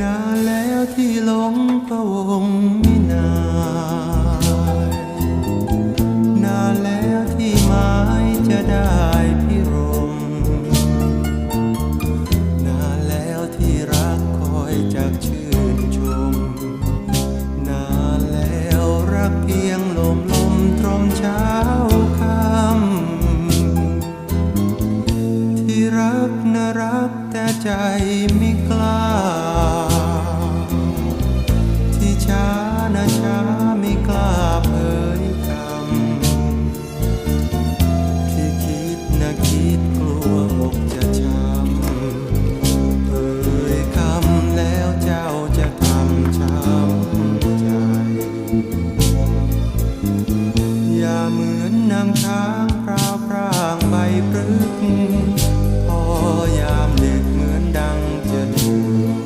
นานแล้วที่ลงพระองค์ไม่นานนานแล้วที่ไม้จะได้พิรม นานแล้วที่รักคอยจากชื่นชม นานแล้วรักเพียงลมลมตรอมเช้าค่ำที่รักนะรักแต่ใจไม่กล้า เหมือนน้ำค้างพราวพรางใบปรึก